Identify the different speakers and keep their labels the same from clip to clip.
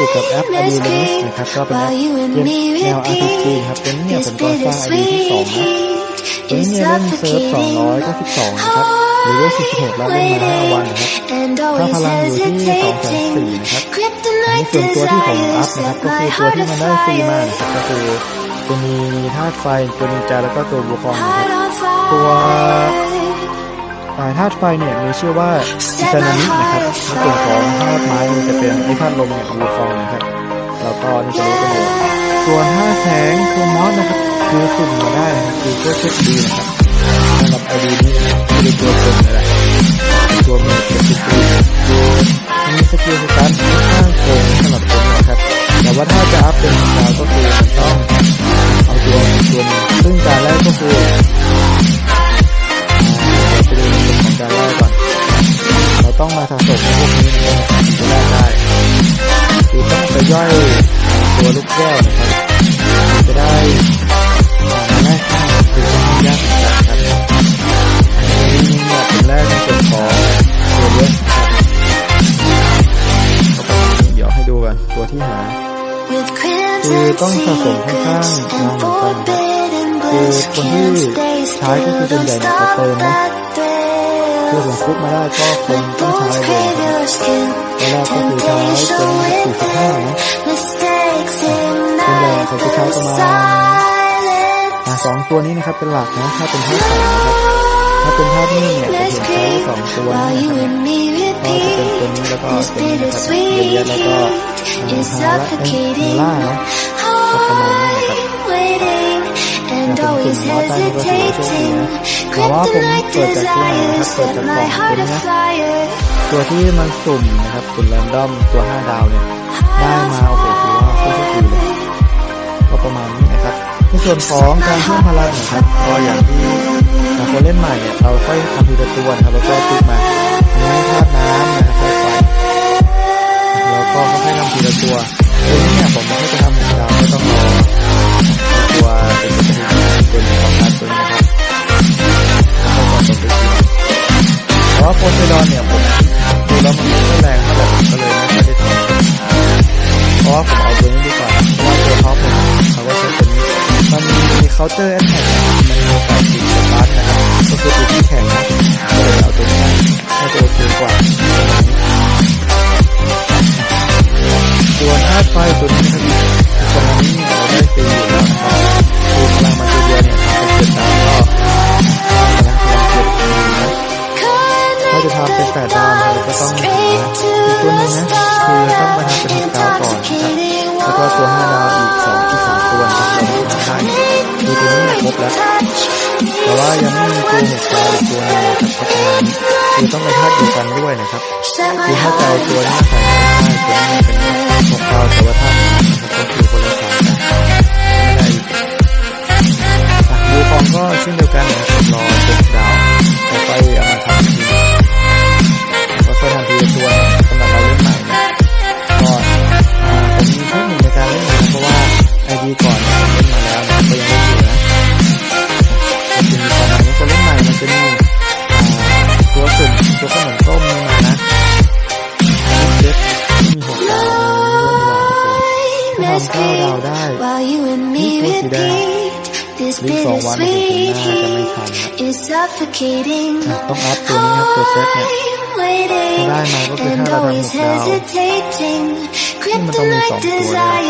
Speaker 1: อยู่กับแอป a d i l i s นะครับก็เป็นแอปเกมแนว RPG ครับตัวนี้เนี่ยผมก็สร้าง ID ที่สองนะตัวนี้เนี่ยเล่นเซิร์ฟ292นะครับหรือว่า46แล้วเล่นมา5วันนะครับค่าพลังอยู่ที่204นะครับอันนี้ส่วนตัวที่ผมอัพนะครับ ก็คือตัวที่มันได้ฟรีมานะครับก็คือจะมีธาตุไฟตัวนินจาแล้วก็ตัวบูคองนะครับตัวอ่า ธาตุไฟเนี่ยมีชื่อว่าอิซานามินะครับในส่วนของธาตุไม้มันจะเป็นไอธาตุลมเนี่ยบูคองนะครับแล้วก็นี่จะรู้กันอยู่ส่วนธาตุแสงคือมอสนะครับคือสุ่มมาได้นะครับคือเพื่อเช็คดีนะครับสำหรับไอดีนี้ไม่ได้ตัวตนเลยแหละตัวมีเป็นสกิลมีสกิลสตันค่อนข้างโกงสำหรับตัวนี้นะครับแต่ว่าถ้าจะอัพเป็นดาวก็คือต้องเอาตัวตัวนึงซึ่งการแรกก็คือ ต้องมาสะสมพวกนี้นะครับจะแรกได้คือต้องไปย่อยตัวลูกแก้วนะครับจะได้อ่ามาแรกข้างคือค่อนข้างยากเหมือนกันครับอันนี้เนี่ยเป็นแรกในส่วนของตัวเยอะครับเอาไปเดี๋ยวให้ดูกันตัวที่หา
Speaker 2: คือต้องสะสมค่อนข้างนานเหมือนกันครับคือคนที่ใช้ก็คือส่วนใหญ่เนี่ยจะเติมนะ
Speaker 1: พื่อผมฟุกมาได้ก็คงต้องใช้เลยครับตอนแรกก็คือใช้ตัวนี้สี่สิบห้านะส่วนใหญ่เขาจะใช้ประมาณสองตัวนี้นะครับเป็นหลักนะถ้าเป็นธาตุไฟนะครับถ้าเป็นธาตุนี่เนี่ยจะเห็นใช้สองตัวนี้นะครับก็จะเป็นตัวนี้แล้วก็ตัวนี้นะครับเยียดแล้วก็อ่าฮาและเอ็นล่าเนาะประมาณนี้นะครับ แต่ผมสุ่มมอสได้นี่ก็ถือว่าโชคดีนะแต่ว่าผมเปิดจากตัวไหนนะครับเปิดจากกล่องตัวนี้นะตัวที่มันสุ่มนะครับสุ่มแรนดอมตัว 5 ดาวเนี่ยได้มาโอ้โหถือว่าโคตรโชคดีเลยก็ประมาณนี้นะครับในส่วนของการเพิ่มพลังนะครับก็อย่างที่เราคนเล่นใหม่เนี่ยเราค่อยทำทีละตัวนะครับแล้วก็คลิกมาอันนี้ธาตุน้ำนะครับธาตุไฟแล้วก็ค่อยๆทำทีละตัวตัวนี้เนี่ยผมไม่ให้จะทำหนึ่งดาวไม่ต้องรอตัวเป็น ดอนเนี่ยผมดูแล้วมันไม่แรงเท่าไหร่ผมก็เลยไม่ค่อยได้ทำเพราะว่าผมเอาตัวนี้ดีกว่าเพราะว่าตัวท็อปเนี่ยเขาก็ใช้ตัวนี้มันมีเคาน์เตอร์แอนแท็กมันมีโอกาสติดสตาร์ทนะครับก็คือตัวที่แข็งนะก็เลยเอาตัวนี้ให้ตัวโอเคกว่าส่วนธาตุไฟตัวนี้ ตัวนาวอีกตัวหนึงนะครับเพราะฉะนั้นคือต้องเป็นธาตุเดียวกันด้วยนะครับคือถ้าจะเอาตัวนี้มาใส่ไม่ได้ตัวนี้เป็นหกดาแต่ว่าธาตุนี้นะครับก็คือคนละสายกันไม่ได้อีกตาดูฟองก็เช่นเดียวกันนะครับรอจุดดาวไปเอามาทำที ต้องอัพตัวนี้ครับตัวเซตเนี่ยถ้าได้มาก็คือถ้าเราทำหกดาวนี่มันต้องมีสองตัวด้วยนะ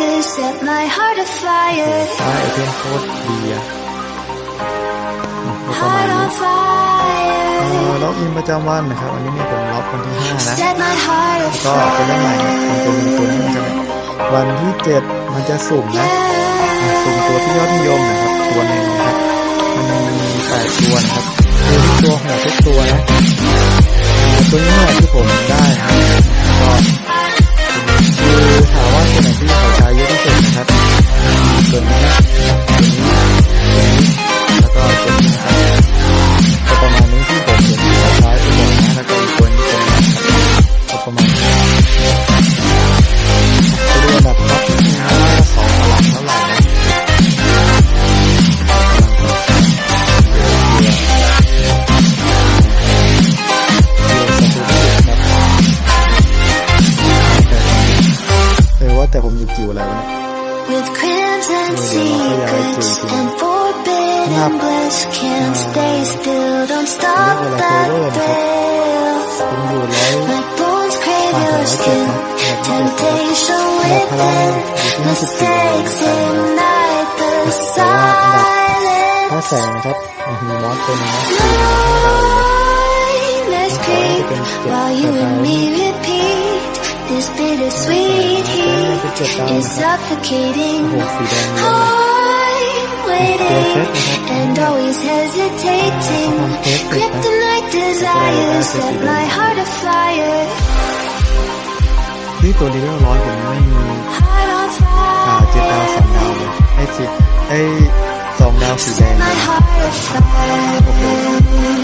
Speaker 1: โอ้โหได้ไอเทมโคตรดีอะอืมก็ประมาณนี้เออล็อกอินประจำวันนะครับ อันนี้เนี่ยผมล็อกวันที่ห้านะ ก็เป็นเรื่องใหม่เนี่ยผมจะมีตัวนี้นะครับเนี่ยวันที่เจ็ดมันจะสุ่มนะอะสุ่มตัว
Speaker 3: forbidden bliss Can't stay still, don't stop the thrill
Speaker 1: ผมอยู่ร้อย
Speaker 3: My bones crave your skin Temptation within Mistakes ignite the
Speaker 1: ถ้า
Speaker 3: silence
Speaker 1: แสงนะครับอะมีมอสตัวหนึงนะ
Speaker 3: Let's creep while you and me repeat This bittersweet heat is suffocating waiting and always hesitating. Kryptonite desires set my heart afire.
Speaker 1: นี่ตัวเลเวลร้อยผมไม่มี
Speaker 3: Heart on
Speaker 1: อ่าเจ็ดดาวสองดาว
Speaker 3: fire.
Speaker 1: เลยไอ้สิไอ้สองดาวสีแดง
Speaker 3: My
Speaker 1: เนี่ย
Speaker 3: heart afire.
Speaker 1: โอ้โห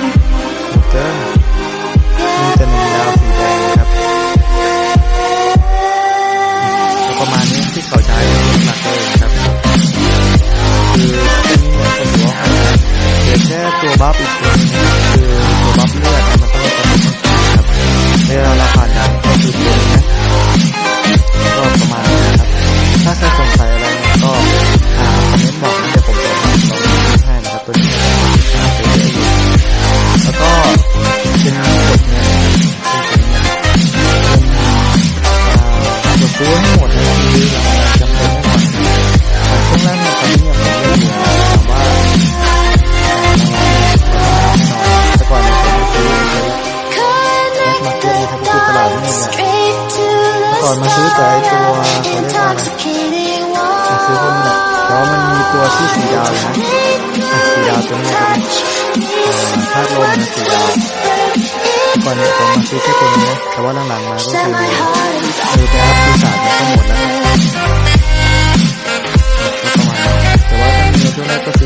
Speaker 1: ก่อนมาซื้อแต่ไอตัวเขาเรียกว่าอะไรมาซื้อพวกนี้แหละแต่ว่ามันมีตัวที่สีดาวนะอะสีดาวตัวนี้นะครับธาตุลมนะสีดาวก่อนนี่ยผมมาซื้อแค่ตัวนี้นะแต่ว่าหลังๆมาก็คือ
Speaker 3: my heart on
Speaker 1: เอไปอัพปีศาจเนี่ยก็หมดแล้วก็ประมาณนั้นแต่ว่าถ้ามีช่วงแรกก็ซื้อไว้นก็โอ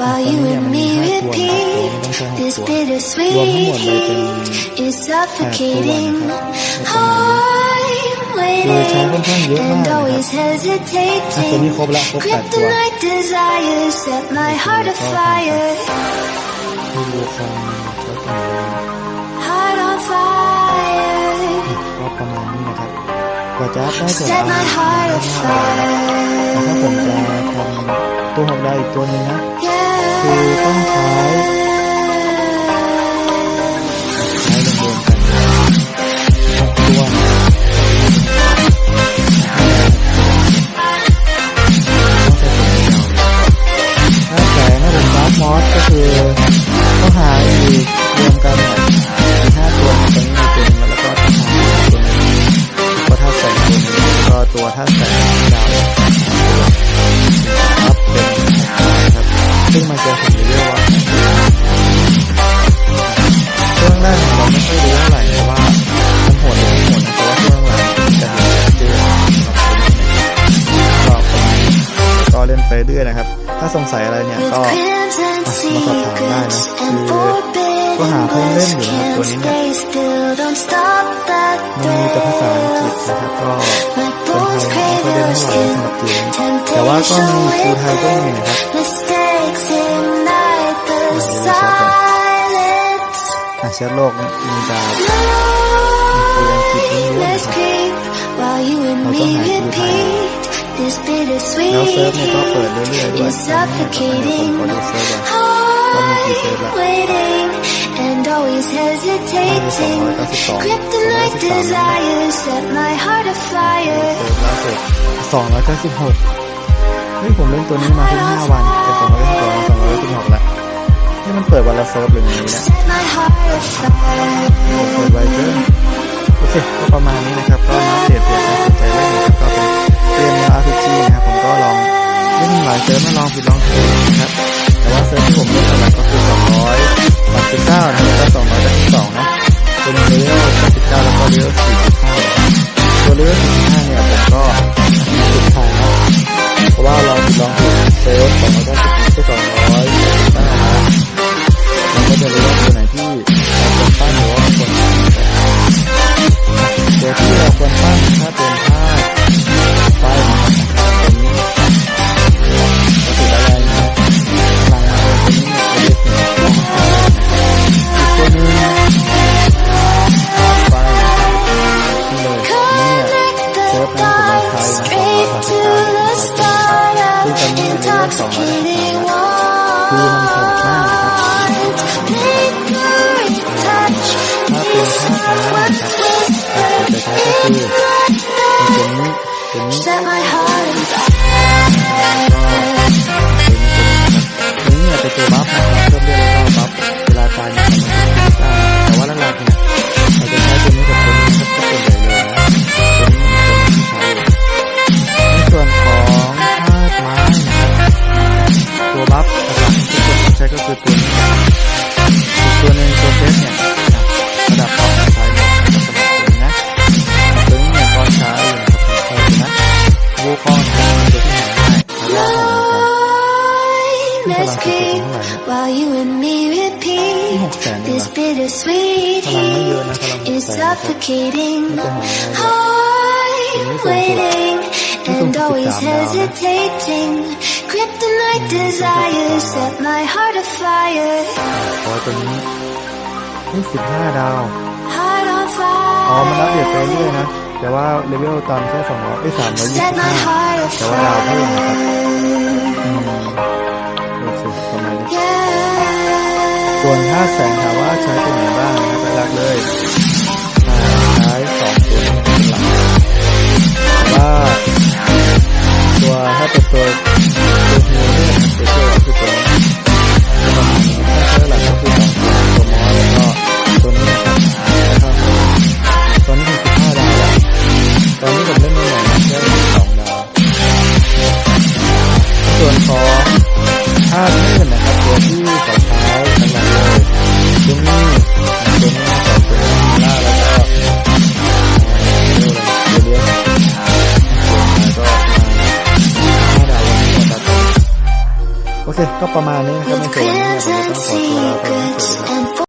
Speaker 3: while you and me repeat. This bittersweet heat is suffocating. I'm waiting and always
Speaker 1: อะตัว
Speaker 3: hesitating.
Speaker 1: นี้ครบละครบแปดตัว
Speaker 3: Kryptonite desires set my heart afire.
Speaker 1: ที่ดูคองก็ต่าง
Speaker 3: Heart on fire.
Speaker 1: ก็ประมาณนี้นะครับกว่าจะอัพได้ตัว
Speaker 3: Set
Speaker 1: อา
Speaker 3: my
Speaker 1: ร์
Speaker 3: heart
Speaker 1: แต่ถ้าผมจะ
Speaker 3: afire.
Speaker 1: ทำตัวหกดาวอีกตัวหนึงนะ
Speaker 3: Yeah.
Speaker 1: คือ รื่อยนะครับ ถ้าสงสัยอะไรเนี่ย
Speaker 3: With
Speaker 1: ก็
Speaker 3: crimson
Speaker 1: มาสอบถามได้นะ
Speaker 3: secrets
Speaker 1: คื
Speaker 3: and
Speaker 1: อก็หา
Speaker 3: forbidden
Speaker 1: เพิ่มเล่น
Speaker 3: bliss
Speaker 1: อยู่นะครับตัวนี้
Speaker 3: can't
Speaker 1: เนี่ย
Speaker 3: stay still, don't stop the
Speaker 1: มันมีแต่ภาษาอังกฤษ
Speaker 3: thrill.
Speaker 1: นะครับก็
Speaker 3: My
Speaker 1: คน
Speaker 3: bones
Speaker 1: ไทยไม่
Speaker 3: crave
Speaker 1: ค่อยเล่น
Speaker 3: your
Speaker 1: เท่าไหร่
Speaker 3: skin.
Speaker 1: สำหรับเกมนี้แต่ว่าก็
Speaker 3: Temptation
Speaker 1: มีครูไทยก็มีนะครับ
Speaker 3: within. Mistakes ignite the silence.
Speaker 1: อะเชื้อโรคมีดาบคุยอังกฤษล้วนๆ
Speaker 3: Let's
Speaker 1: นะครับ
Speaker 3: creep while you and
Speaker 1: เราต้อ
Speaker 3: me
Speaker 1: งหาคิวไทย
Speaker 3: repeat. This
Speaker 1: แล้วเซิร์ฟ
Speaker 3: bittersweet
Speaker 1: เนี่ยก็เปิดเรื่อยๆด้วย
Speaker 3: is
Speaker 1: เดี๋ยวผม
Speaker 3: suffocating.
Speaker 1: ขอดูเซิร์ฟก่อน Có một kỳ save
Speaker 3: I'm
Speaker 1: lại.
Speaker 3: waiting and always hesitating. Kryptonite desires set my heart
Speaker 1: เซิ
Speaker 3: afire.
Speaker 1: ร์ฟล่าสุดสองร้อยเก้าสิบหกเฮ้ยผมเล่นตัวนี้มาเพิ่งห้าวันจะสองร้อยสองสองร้อยสิบหกแล้วนี่มันเปิดวันละเซิร์ฟหรือไงเนี่ย
Speaker 3: Set my heart afire.
Speaker 1: เปิดไวเกินโอเคก็ประมาณนี้นะครับ ก็มาอัปเดตเผื่อใครสนใจเล่นนะครับ ก็เป็นเกมแนว RPG นะครับผมก็ลองเล่นหลายเซิร์ฟมาลองผิดลองถูกนะครับแต่ว่าเซิร์ฟที่ผมเล่นหลักๆก็คือ239
Speaker 3: set my heart on
Speaker 1: fire cheating,
Speaker 3: hard waiting, and always hesitating. Kryptonite desires set my heart afire.
Speaker 1: อตัวนี้นี่สิบห้าดาวอ๋อ มันอัปเดียดไปเรื่อยนะ แต่ว่าเลเวลตามแค่สองร้อยไอ้สามร้อยยี่สิบห้าแต่ว่าดาวเท่าไหร่ครับอืมโอเคประมาณนี้ส่วนห้าแสนถามว่าใช้ตัวไหนบ้างนะคไปหลักเลย uh, help us to, to, to, to, to, to, to, to, to ก็ประมาณนี้นะครับในส่วนนี้ผมจะต้องขอตัว